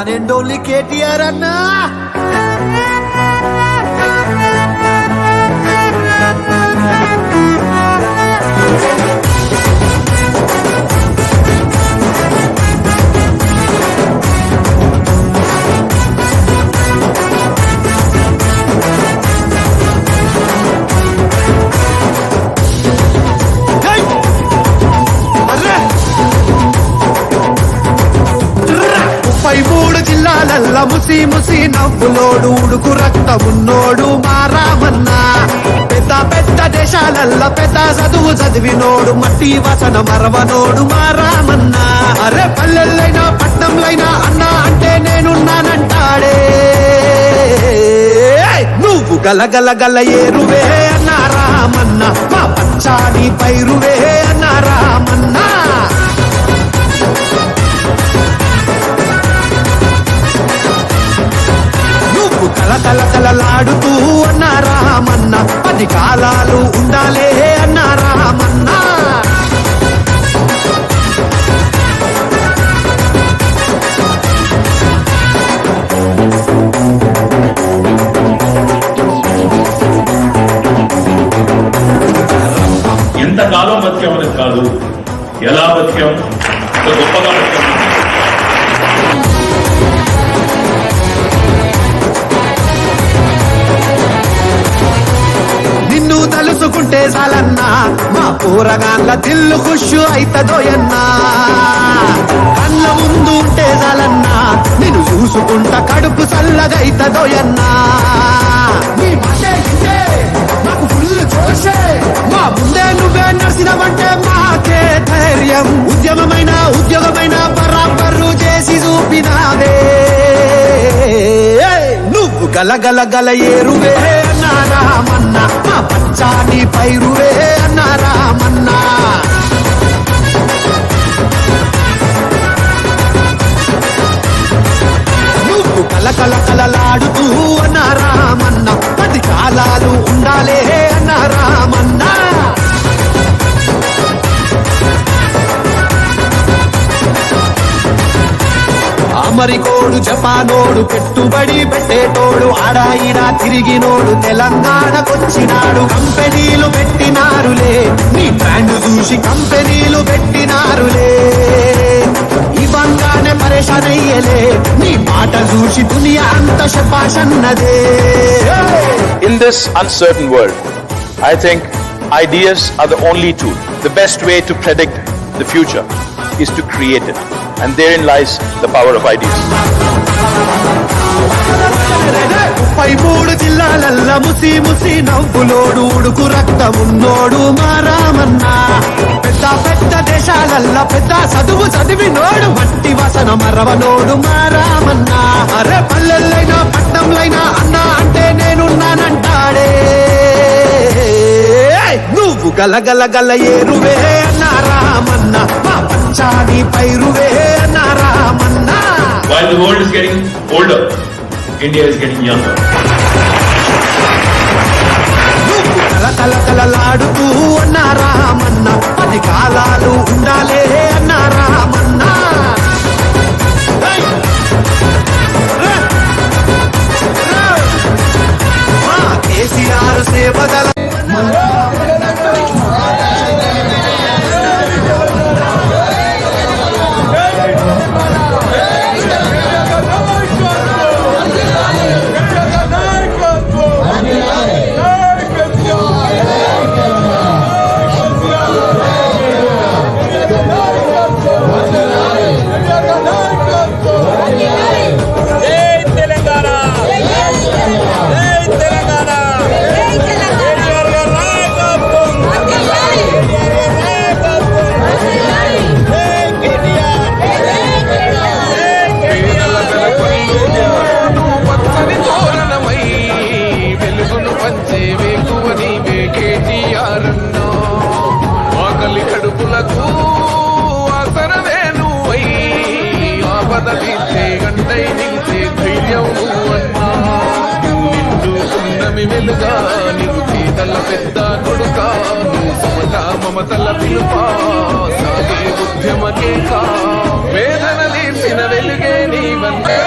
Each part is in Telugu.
వన్ అండ్ ఓన్లీ కేటీఆర్ అన్నా. జిల్లాలల్ల ముసి ముసి నవ్వులోడు ఉడుకు రక్తమున్నోడు మారామన్నా. పెద్ద పెద్ద దేశాలల్ల పెద్ద చదువు చదివినోడు మట్టి వసన మరవనోడు మారామన్నా. అరే పల్లెల్లైనా పట్నంలైనా అన్నా అంటే నేనున్నానంటాడే. నువ్వు గల గల ఏరువే అన్నారామన్నా మా పంచాని పైరువే అన్నారామన్నా రామన్నా కల కల కలలాడుతూ అన్నారామన్న పది కాలాలు ఉండాలే అన్నారామన్న కళ్ళ దిల్లు ఖుషు అయితదోయన్నా కళ్ళ ముందు ఉంటే నేను నిన్ను చూసుకుంటా కడుపు చల్లగైతదోయన్నా నీ మాటే నాకు ఫుల్ చూసే మా ముందే నువ్వే నడిచినవంటే మాకే ధైర్యం. ఉద్యమమైన ఉద్యోగమైన గల గల గల ఏరువే అన్నారామన్నా మా పచ్చాని పైరువే అన్నారామన్నా నువ్వు కల కల కలలాడుతూ అన్నారామన్న పది కాలాలు ఉండాలే అన్నారామన్నా అమరికోడు జపానోడు పెట్టుబడి పెట్టేటోడు ఆడాయినా తిరిగినోడు తెలంగాణకొచ్చినాడు కంపెనీలు పెట్టినారులే నీ బ్రాండ్ చూసి కంపెనీలు పెట్టినారులే ఇవ్వంగానే పరేషానయ్యలే నీ మాట చూసి దునియా అంత శపాషన్నదే in this uncertain world I think ideas are the only tool. The best way to predict the future is to create it. And therein lies the power of ideas. ముప్పై మూడు జిల్లాలల్ల ముసి ముసి నవ్వులోడు ఉడుకు రక్తమున్నోడు మారామన్నా పెద్ద పెద్ద దేశాలల్ల పెద్ద చదువు చదివినోడు మట్టి వసన మరవనోడు మా నువ్వు గల గల గల ఏరువే అన్నారామన్నా మా పంచాని పైరువే అన్నారామన్నా While the world is getting older, India is getting younger. నువ్వు కల కల కలలాడుతూ అన్నారామన్న పది కాలాలు ఉండాలే అన్నారామన్నా! మా కేసీఆర్ సేవదల రాజా నీవు తీతల పెద్ద కొడుక నువ్వు సమత మమతల పిలుప సాగే ఉద్యమ కేక. వేదన తీర్చిన వెలుగే నీ వందే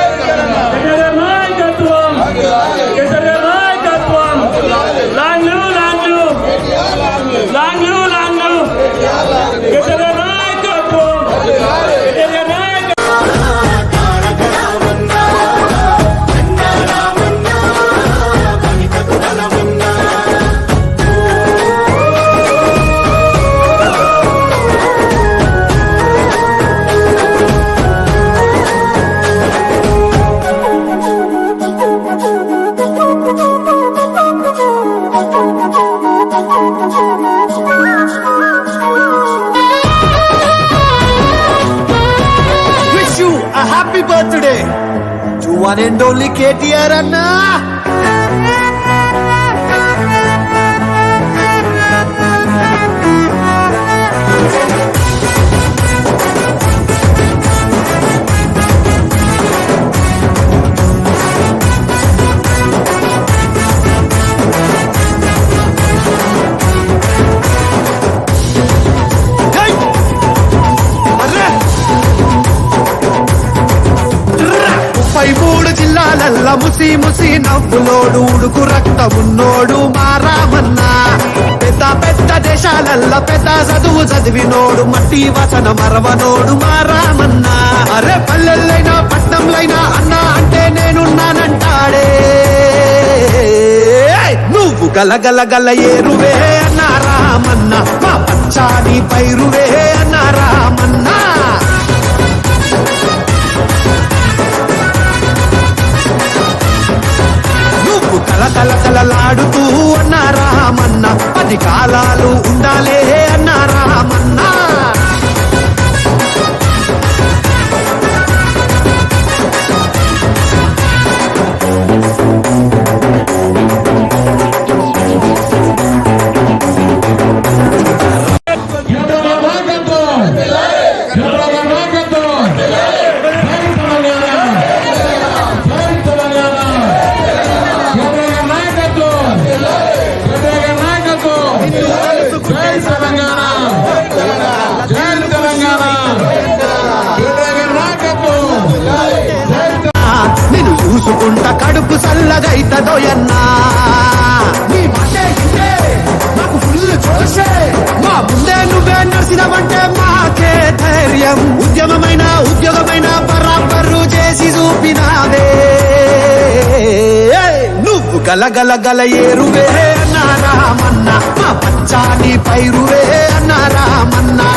నవ్వులోడు ఉడుకు రక్తమున్నోడు మారామన్నా. పెద్ద పెద్ద దేశాలల్ల పెద్ద చదువు చదివినోడు మట్టి వసన మరవనోడు మారామన్నా. అరే పల్లెల్లైనా పట్నంలైనా అన్నా అంటే నేనున్నానంటాడే. నువ్వు గలగల గల ఏరువే అన్నా రామన్నా. మా పచ్చాని పైరువే అన్నారామన్నా రామన్నా నువ్వు కల కలలాడుతూ పది కాలాలు ఉండాలే అన్నారామన్నా తాగుంట కడుపు చల్లగైతదోయన్నా నీ మాటే ఇంటే నాకు ఫుల్ చూసే మా ముందే నువ్వే నడిచినవంటే మాకే ధైర్యం. ఉద్యమమైన ఉద్యోగమైన బరాబరు చేసి చూపినావే. నువ్వు గల గల గల ఏరువే అన్నారామన్నా మా పచ్చాని పైరువే అన్నారామన్నా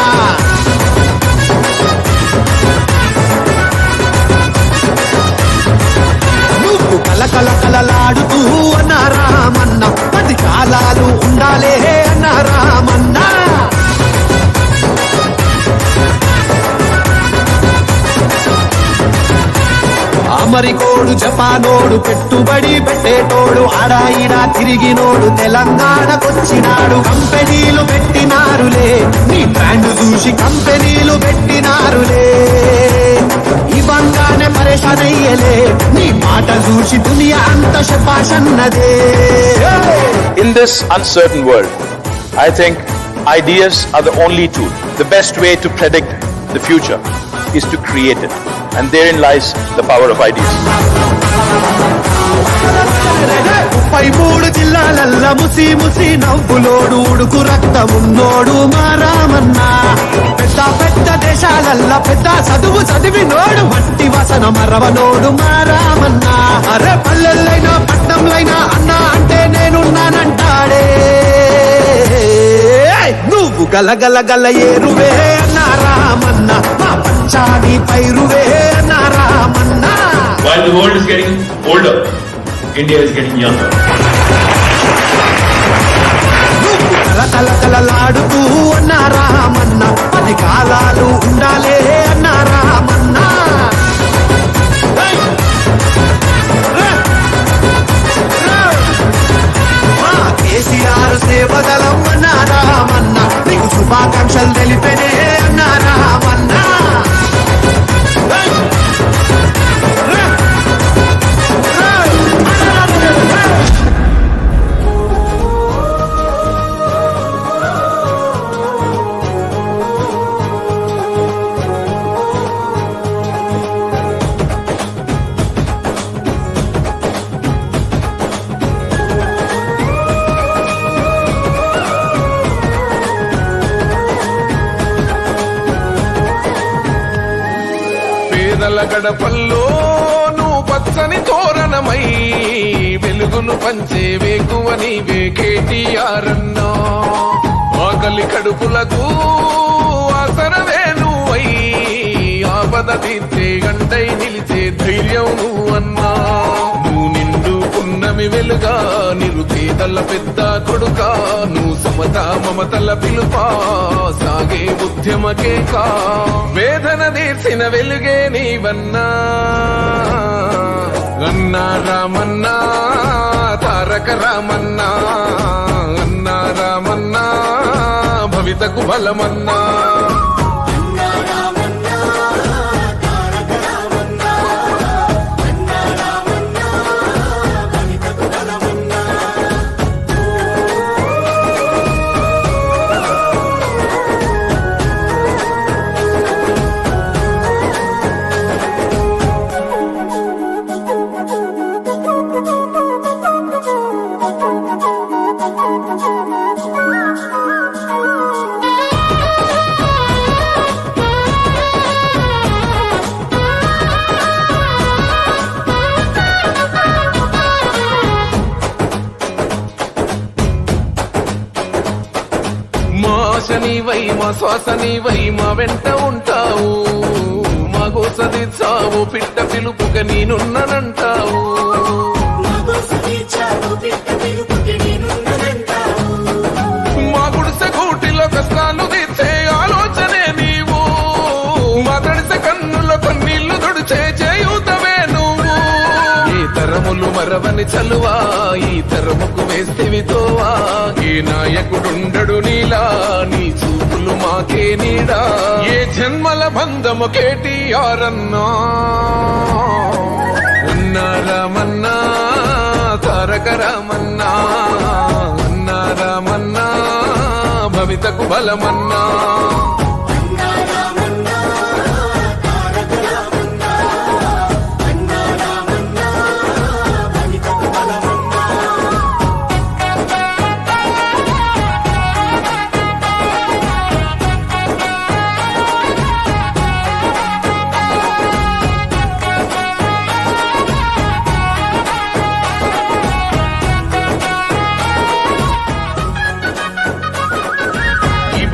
కలకలలాడుతూ అన్న రామన్న పది కాలాలు ఉండాలే అన్న రామన్న. అమరికోడు జపానోడు పెట్టుబడి పెట్టేటోడు ఆడాయిడా తిరిగినోడు తెలంగాణకొచ్చినాడు కంపెనీలు పెట్టినారులే. నీ బ్రాండ్ చూసి కంపెనీలు పెట్టినారులే. ఇవ్వంగానే పరేషాన్ అయ్యలే నీ మాట చూసి దునియా అంత శపాషన్నదే In this uncertain world, I think ideas are the only tool. The best way to predict the future is to create it. And therein lies the power of ideas. ముప్పై మూడు జిల్లాలల్ల ముసి ముసి నవ్వులోడు ఉడుకు రక్తమున్నోడు మారామన్నా. పెద్ద పెద్ద దేశాలల్ల పెద్ద చదువు చదివినోడు మట్టి వసన మరవనోడు మారామన్నా. అరే పల్లెల్లైనా పట్నంలైనా అన్నా అంటే నేనున్నానంటాడే. నువ్వు గలగల గల ఏరువే అన్నా మా పంచాని పైరువే అన్నా While the world is getting older, India is getting younger. నువ్వు కల పేదల గడపల్లో నువ్వు పచ్చని తోరణమై వెలుగును పంచే వేకువ నీవే కేటీఆర్ ఆకలి కడుపులకు ఆసరవే నువ్వై ఆపద తీర్చే గంటై నిలిచే ధైర్యం నువ్వన్నా. నువ్వు పున్నమి వెలుగా నిరుపేదల పెద్ద కొడుక నువ్వు సమత మమతల పిలుపా సాగే ఉద్యమకే కా వేదన తీర్చిన వెలుగే నీవన్నా. అన్నా రామన్నా తారక రామన్నా అన్నా రామన్నా భవితకు బలమన్నా. ఆశని శ్వాస మా వెంట ఉంటావు. మా గోసది చావు పిట్ట పిలుపుగా నేనున్నానంటావు. పిట్ట పిలుపు మరవని చలువా ఈ తరముకు వేస్తేవితోవా ఏ నాయకుడుండడు నీలా నీ చూపులు మాకే నీడా. ఏ జన్మల బంధము కేటీఆర్ అన్నా అన్నా తారక రామన్నా. ఉన్నారామన్నా భవితకు బలమన్నా.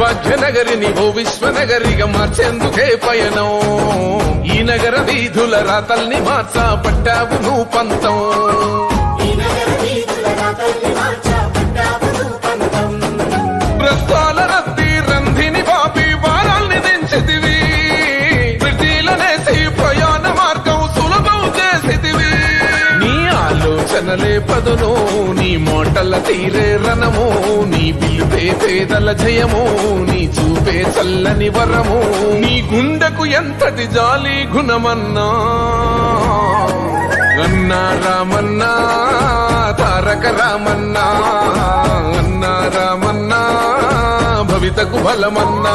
ఈ భాగ్యనగరిని ఓ విశ్వనగరిగా మార్చేందుకే పయనం. ఈ నగర వీధుల రాతల్ని మార్చా పట్టావు నువ్వు పంతం. ప్రస్తాల ఆలోచనలే పదును నీ మోటల తీరే రణము నీ పిలుపే పేదల జయము నీ చూపే చల్లని వరము. నీ గుండెకు ఎంతటి జాలి గుణమన్నా? అన్నా రామన్నా తారక రామన్నా అన్నా రామన్నా భవితకు బలమన్నా.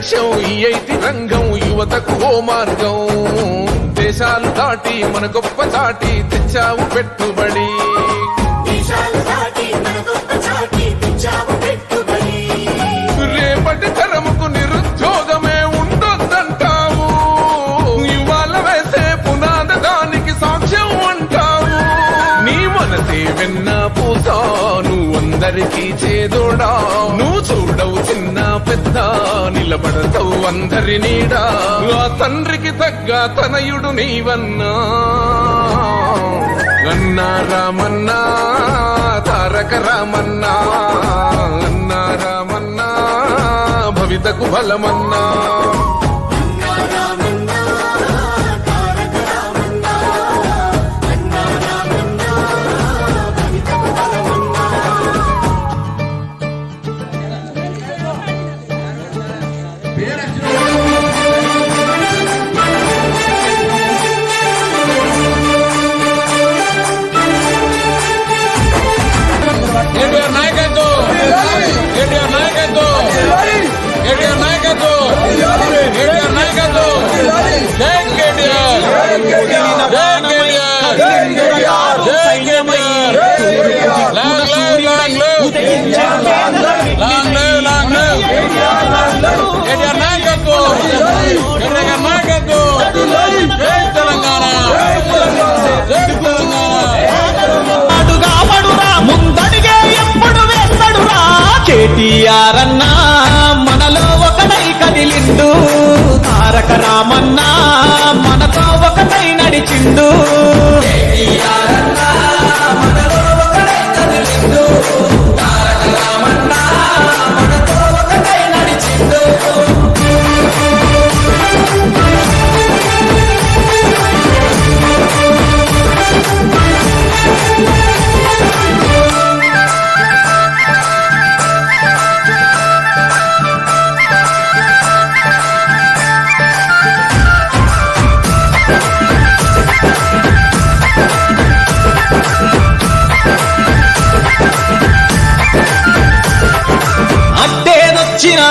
లక్ష్యం ఈ ఐటి రంగం యువతకు ఓ మార్గం. దేశాలు దాటి మన గొప్ప చాటి తెచ్చావు పెట్టుబడి. అందరికీ చేదోడా? నువ్వు చూడవు చిన్న పెద్ద నిలబడతావు అందరి నీడా. ఆ తండ్రికి తగ్గ తనయుడు నీవన్నా. అన్నా రామన్నా తారక రామన్నా. అన్నా రామన్నా భవితకు బలమన్నా.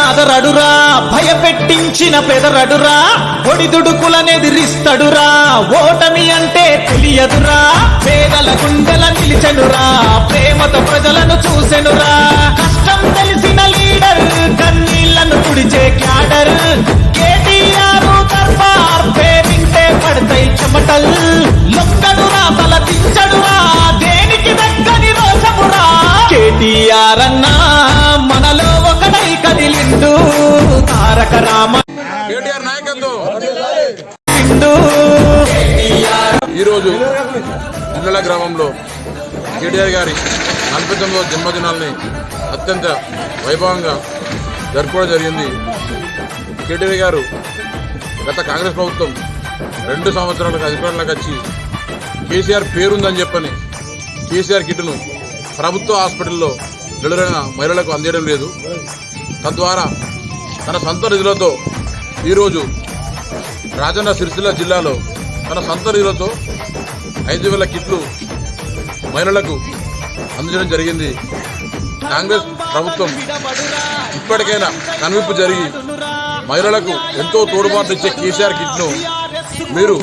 అడ్డేదొచ్చిన అదరడురా భయపెట్టించిన పెదరడురా ఒడిదుడుకులనెదిరిస్తడురా ఓటమి అంటే తెలియదురా పేదల గుండెల నిలిచెనురా ప్రేమతో ప్రజలను చూసెనురా. కష్టం తెలిసిన లీడర్ కన్నీళ్ళను తుడిచే క్యాడర్ కేటీఆర్ దర్బార్ పేరింటే పడతాయి చెమటల్. ఈరోజు జిల్లల గ్రామంలో కేటీఆర్ గారి నలభై తొమ్మిదవ జన్మదినాల్ని అత్యంత వైభవంగా జరుపుకోవడం జరిగింది. కేటీఆర్ గారు గత కాంగ్రెస్ ప్రభుత్వం రెండు సంవత్సరాలకు అధికారంలోకి వచ్చి కేసీఆర్ పేరుందని చెప్పని కేసీఆర్ కిట్ను ప్రభుత్వ హాస్పిటల్లో డెలివరైన మహిళలకు అందేయడం లేదు. తద్వారా తన సొంత నిధులతో ఈరోజు రాజన్న సిరిసిల్ల జిల్లాలో తన సొంత నిధులతో ఐదు వేల కిట్లు మహిళలకు అందించడం జరిగింది. కాంగ్రెస్ ప్రభుత్వం ఇప్పటికైనా కనువిప్పు జరిగి మహిళలకు ఎంతో తోడుబాటు ఇచ్చే కేసీఆర్ కిట్ను మీరు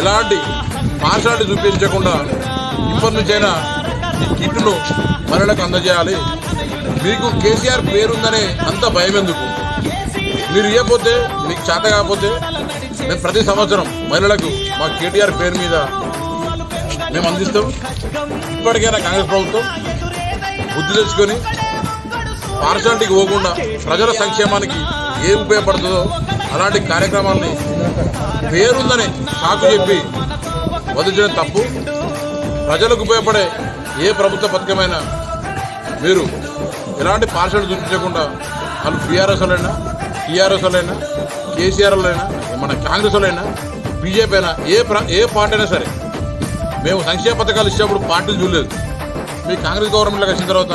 ఎలాంటి పార్షాలిటీ చూపించకుండా ఇప్పటి నుంచైనా ఈ కిట్ను మహిళలకు అందజేయాలి. మీకు కేసీఆర్ పేరుందనే అంత భయం ఎందుకు మీరు ఇవ్వకపోతే మీకు చేత కాకపోతే మేము ప్రతి సంవత్సరం మహిళలకు మా కేటీఆర్ పేరు మీద మేము అందిస్తాం. ఇప్పటికైనా కాంగ్రెస్ ప్రభుత్వం బుద్ధి తెచ్చుకొని పార్షాలిటీకి పోకుండా ప్రజల సంక్షేమానికి ఏం ఉపయోగపడుతుందో అలాంటి కార్యక్రమాల్ని పేరుందని సాకు చెప్పి వదిలించడం తప్పు. ప్రజలకు ఉపయోగపడే ఏ ప్రభుత్వ పథకమైనా మీరు ఎలాంటి పార్షాలిటీ చూపించకుండా వాళ్ళు బీఆర్ఎస్లైనా టీఆర్ఎస్లైనా టీఆర్ఎస్ మన కాంగ్రెస్ వాళ్ళైనా బీజేపీ అయినా ఏ ప్ర- ఏ పార్టీ అయినా సరే మేము సంక్షేమ పథకాలు ఇచ్చినప్పుడు పార్టీలు చూడలేదు. మీ కాంగ్రెస్ గవర్నమెంట్లోకి వచ్చిన తర్వాత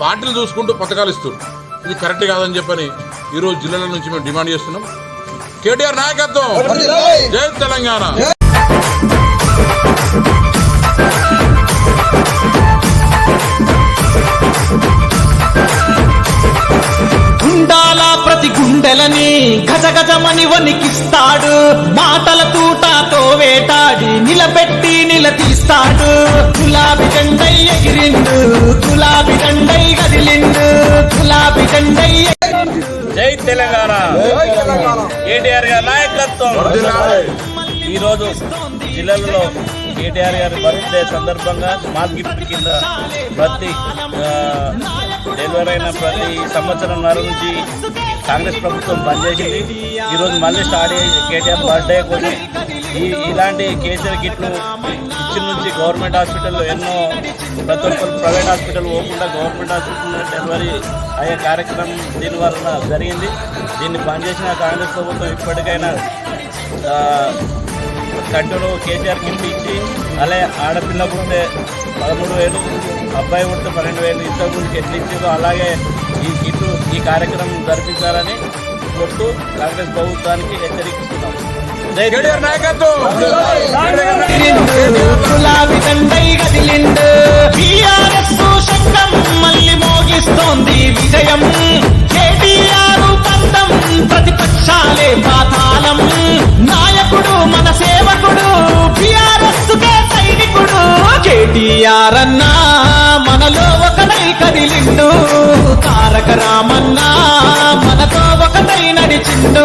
పార్టీలు చూసుకుంటూ పథకాలు ఇస్తారు ఇది కరెక్ట్ కాదని చెప్పని ఈరోజు జిల్లాల నుంచి మేము డిమాండ్ చేస్తున్నాం. కేటీఆర్ నాయకత్వం! జై తెలంగాణ! గజగజమని వణికిస్తాడు. మాటల తూటాతో వేటాడి నిలబెట్టి నిలదీస్తాడు గులాబీ దండై ఎగిరిండు గులాబీ దండై కదిలిండు గులాబీ దండై జై తెలంగాణ. కేటీఆర్ గారి నాయకత్వం. ఈరోజు జిల్లాలో కేటీఆర్ గారి బర్త్డే సందర్భంగా స్మార్ట్ గిఫ్ట్ కింద ప్రతి డెలివరీ అయిన ప్రతి సంవత్సరంన్నర నుంచి కాంగ్రెస్ ప్రభుత్వం పనిచేసింది. ఈరోజు మళ్ళీ స్టార్ట్ అయ్యి కేటీఆర్ బర్త్డే కొని ఈ ఇలాంటి కేసీఆర్ కిట్లు ఇచ్చిన నుంచి గవర్నమెంట్ హాస్పిటల్లో ఎన్నో ప్రతి ఒక్కరు ప్రైవేట్ హాస్పిటల్ పోకుండా గవర్నమెంట్ హాస్పిటల్లో డెలివరీ అయ్యే కార్యక్రమం దీనివల్ల జరిగింది. దీన్ని పనిచేసిన కాంగ్రెస్ ప్రభుత్వం ఇప్పటికైనా గంటలు కంటిన్యూ కేసీఆర్ కిట్లు ఇచ్చి అలాగే ఆడపిల్లకుంటే పదమూడు వేలు అబ్బాయి పుడితే పన్నెండు వేలు ఇంతకుముందుకు ఎట్లా ఇచ్చారో అలాగే ఈ కిట్లు ఈ కార్యక్రమం జరిపించాలని కొట్టు కాంగ్రెస్ ప్రభుత్వానికి హెచ్చరిస్తున్నాం. మళ్ళీ మోగిస్తోంది విజయం కేటీఆర్ పంతం ప్రతిపక్షాలే పాతాళం ఎన్టీఆరన్నా మనలో ఒకడై కదిలిండు తారక రామన్నా మనతో ఒకడై నడిచిండు.